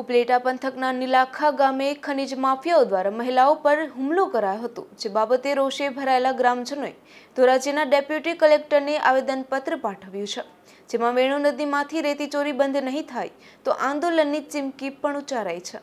ઉપલેટા પંથકના નીલાખા ગામે ખનિજ માફિયાઓ દ્વારા મહિલાઓ પર હુમલો કરાયો હતો, જે બાબતે રોષે ભરાયેલા ગ્રામજનોએ ધોરાજીના ડેપ્યુટી કલેક્ટરને આવેદનપત્ર પાઠવ્યું છે. જેમાં વેણુ નદીમાંથી રેતી ચોરી બંધ નહીં થાય તો આંદોલનની ચીમકી પણ ઉચ્ચારાઈ છે.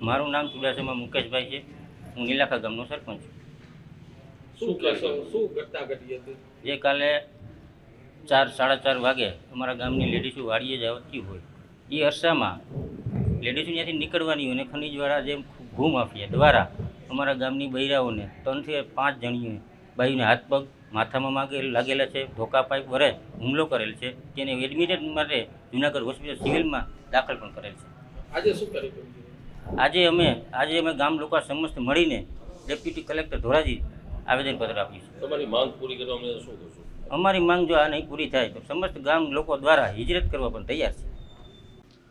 મારું નામ ચુડાસમા મુકેશભાઈ છે. હું નીલાખા ગામનો સરપંચ છું. શું કહેશો? શું ઘટના ઘટી હતી? જે કાલે ચાર સાડા ચાર વાગે અમારા ગામની લેડીસો વાડીએ જ આવતી હોય. એ અરસામાં લેડીસો ત્યાંથી નીકળવાની હોય અને ખનીજવાળા જે ભૂમાફિયા દ્વારા અમારા ગામની બૈરાઓને ત્રણથી પાંચ જણીઓએ બાઈઓને હાથ પગ માથામાં માગે લાગેલા છે ધોકા પાઇપ વરે હુમલો કરેલ છે. તેને એડમિટેડ માટે જુનાગઢ હોસ્પિટલ સિવિલમાં દાખલ પણ કરેલ છે. આજે શું છે આજે અમે આજે અમે ગામ લોકો સમસ્ત મળીને ડેપ્યુટી કલેક્ટર ધોરાજી આવેદનપત્ર આપ્યું છે. તમારી માંગ પૂરી કરવા અમે શું કરશું અમારી માંગ જો આ નહીં પૂરી થાય તો સમસ્ત ગામ લોકો દ્વારા હિજરત કરવા પણ તૈયાર છે.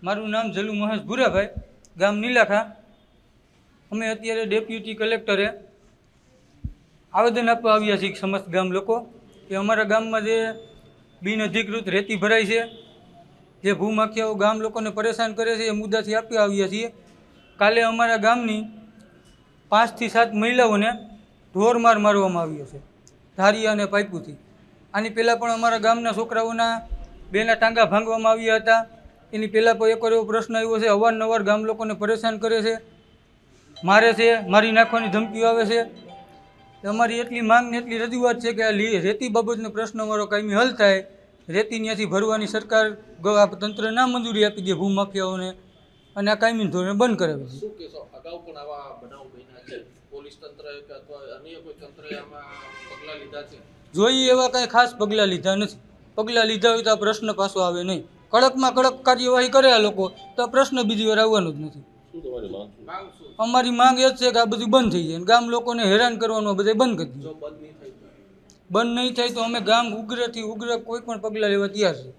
મારું નામ જલુ મહેશ ભુરાભાઈ ગામ નીલાખા. અમે અત્યારે ડેપ્યુટી કલેક્ટરે આવેદન આપવા આવ્યા છીએ સમસ્ત ગામ લોકો કે અમારા ગામમાં જે બિનઅધિકૃત રેતી ભરાય છે જે ભૂમાખિયાઓ ગામ લોકોને પરેશાન કરે છે એ મુદ્દાથી આપી આવ્યા છીએ. કાલે અમારા ગામની પાંચથી સાત મહિલાઓને ઢોરમાર મારવામાં આવ્યો છે ધારિયા અને પાઇપુથી. આની પહેલાં પણ અમારા ગામના છોકરાઓના બેના ટાંગા ભાંગવામાં આવ્યા હતા. એની પહેલાં પણ એક એવો પ્રશ્ન આવ્યો છે, અવારનવાર ગામ લોકોને પરેશાન કરે છે, મારે છે, મારી નાખવાની ધમકીઓ આવે છે. અમારી એટલી માંગ ને એટલી રજૂઆત છે કે આ રેતી બાબતનો પ્રશ્ન અમારો કાયમી હલ થાય. રેતી ત્યાંથી ભરવાની સરકાર તંત્ર ના મંજૂરી આપી દે ભૂમાફિયાઓને. અને આ કાયમી ધોરણે બંધ કરાવે છે. શું કહેશો? અગાઉ પણ આવા બનાવ બન્યા છે? પોલીસ તંત્ર કે અથવા અન્ય કોઈ તંત્રએ આમાં પગલાં લીધા છે? જોઈએ એવા કાંઈ ખાસ પગલાં લીધા નથી. પગલાં લીધા હોય તો આ પ્રશ્ન પાછો આવે નહીં. કડકમાં કડક કાર્યવાહી કરે આ લોકો તો આ પ્રશ્ન બીજી વાર આવવાનો જ નથી. શું તમારી માંગ માંગ શું અમારી માંગ એ જ છે કે આ બધું બંધ થઈ જાય. અને ગામ લોકોને હેરાન કરવાનું આ બધે બંધ કરી દે બંધ નહીં થાય તો? બંધ નહીં થાય તો અમે ગામ ઉગ્રથી ઉગ્ર કોઈ પણ પગલાં લેવા તૈયાર છે.